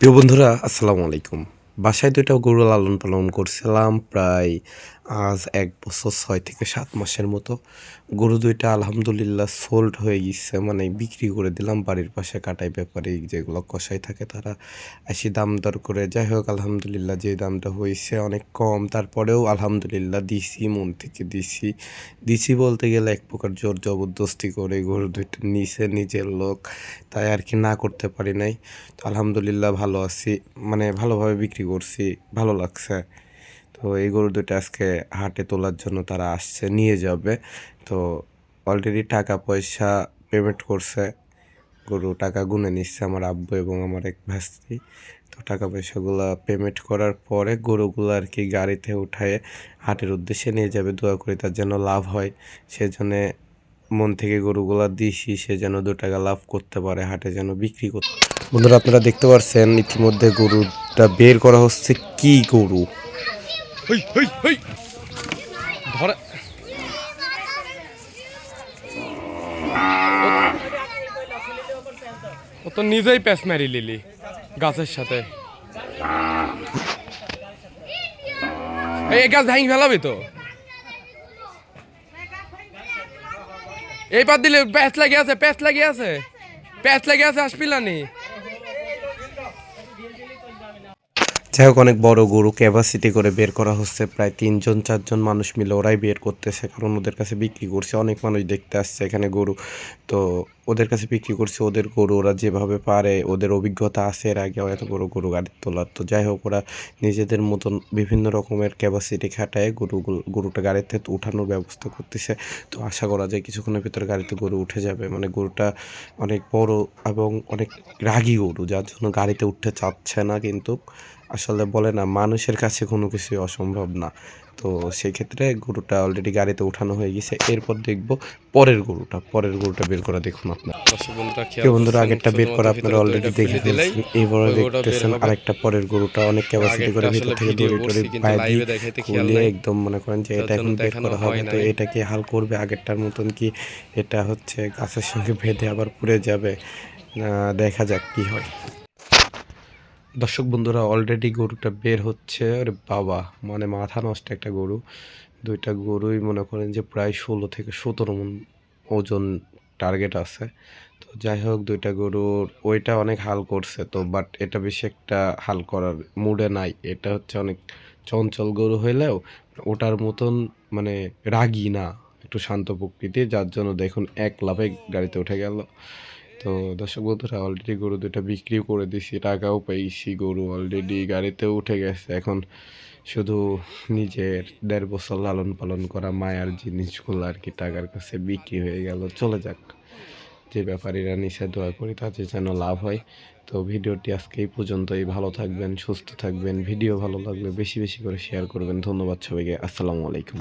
প্রিয় বন্ধুরা আসসালামু আলাইকুম। বাসায় দুটো গরু লালন পালন করছিলাম প্রায় আজ এক বছর ছয় থেকে সাত মাসের মতো গরু দুইটা আলহামদুলিল্লাহ সোল্ড হয়ে গেছে মানে বিক্রি করে দিলাম, বাড়ির পাশে কাটাই ব্যাপারে যেগুলো কষাই থাকে তারা এসে দাম দর করে। যাই হোক, আলহামদুলিল্লাহ যে দামটা হয়েছে অনেক কম। তারপরেও আলহামদুলিল্লাহ দিছি, মন থেকে দিছি। দিছি বলতে গেলে এক প্রকার জোর জবরদস্তি করে গরু দুইটা নিচে নিজের লোক। তাই আর কি না করতে পারি নাই। তো আলহামদুলিল্লাহ ভালো আছি। মানে ভালোভাবে বিক্রি করছি, ভালো লাগছে। তো এই গরু দুটো আজকে হাটে তোলার জন্য তারা আসছে, নিয়ে যাবে। তো অলরেডি টাকা পয়সা পেমেন্ট করছে, গরু টাকা গুনে নিচ্ছে আমার আব্বু এবং আমার এক ভাস্তি। তো টাকা পয়সাগুলো পেমেন্ট করার পরে গরুগুলো আর কি গাড়িতে উঠায় হাটের উদ্দেশ্যে নিয়ে যাবে, দোয়া করে তার যেন লাভ হয়। সেজন্য মন থেকে গরুগুলা দিছি সে যেন দু টাকা লাভ করতে পারে, হাটে যেন বিক্রি করতে বন্ধুরা, আপনারা দেখতে পাচ্ছেন ইতিমধ্যে গরুটা বের করা হচ্ছে কি গরু? ধরে। ও তো নিজেই মারি লিলি গাছের সাথে। এই গাছ ভাঙি ফেলাবি তো। এই পাত দিলে প্যাচ লাগে আছে, প্যাচ লাগে আছে। প্যাচ লাগে আছে আসপিলানি যাই হোক অনেক বড় গরু ক্যাপাসিটি করে বের করা হচ্ছে। প্রায় তিনজন, চারজন মানুষ মিলে ওরাই বের করতেছে, কারণ ওদের কাছে বিক্রি করছে। অনেক মানুষ দেখতে আসছে এখানে গরু। তো ওদের কাছে বিক্রি করছে, ওদের গরু ওরা যেভাবে পারে, ওদের অভিজ্ঞতা আছে এর আগে এত বড় গরু গাড়ি তোলার। তো যাই হোক ওরা নিজেদের মতন বিভিন্ন রকমের ক্যাপাসিটি খাটায় গরু গরুটা গাড়িতে উঠানোর ব্যবস্থা করতেছে। তো আশা করা যায় কিছুক্ষণের ভিতরে গাড়িতে গরু উঠে যাবে। মানে গরুটা অনেক বড় এবং অনেক রাগী গরু, যার জন্য গাড়িতে উঠতে চাচ্ছে না কিন্তু আসলে বলে না মানুষের কাছে কোনো কিছু অসম্ভব না। তো সেই ক্ষেত্রে গরুটা অলরেডি গাড়িতে উঠানো হয়ে গেছে এরপর দেখব পরের গরুটা পরের গরুটা বের করা দেখুন আপনার। বন্ধুরা আগেরটা বের করা আপনারা অলরেডি দেখে ফেলছেন এইবারে দেখতেছেন আরেকটা পরের গরুটা অনেক ক্যাপাসিটি করে ভিতর থেকে দড়ি টড়ি পায়ে দিয়ে খুলে একদম মনে করেন যে এটা এখন বের করা হবে তো এটা কি হাল করবে? আগেরটার মতন কি এটা হচ্ছে গাছের সঙ্গে ভেদে আবার পুড়ে যাবে? দেখা যাক কি হয়। দর্শক বন্ধুরা অলরেডি গরুটা বের হচ্ছে। আরে বাবা মানে মাথা নষ্ট একটা গরু। দুইটা গরুই মনে করেন যে প্রায় ষোলো থেকে সতেরো মন ওজন টার্গেট আছে। তো যাই হোক, দুইটা গরুর ওইটা অনেক হাল করছে তো বাট এটা বেশি একটা হাল করার মুডে নাই। এটা হচ্ছে অনেক চঞ্চল গরু হইলেও ওটার মতন মানে রাগী না, একটু শান্ত প্রকৃতি যার জন্য দেখুন এক লাভে গাড়িতে উঠে গেল। তো দর্শক বন্ধুরা অলরেডি গরু দুটো বিক্রিও করে দিছি টাকাও পেয়েছি গরু অলরেডি গাড়িতে উঠে গেছে। এখন শুধু নিজের দেড় বছর লালন পালন করা মায়ার জিনিসগুলো আর কি টাকার কাছে বিক্রি হয়ে গেল। চলে যাক যে ব্যাপারীরা নিচে দোয়া করি তাতে যেন লাভ হয়। তো ভিডিওটি আজকে এই পর্যন্তই। ভালো থাকবেন সুস্থ থাকবেন। ভিডিও ভালো লাগলে বেশি বেশি করে শেয়ার করবেন। ধন্যবাদ সবাইকে। আসসালামু আলাইকুম।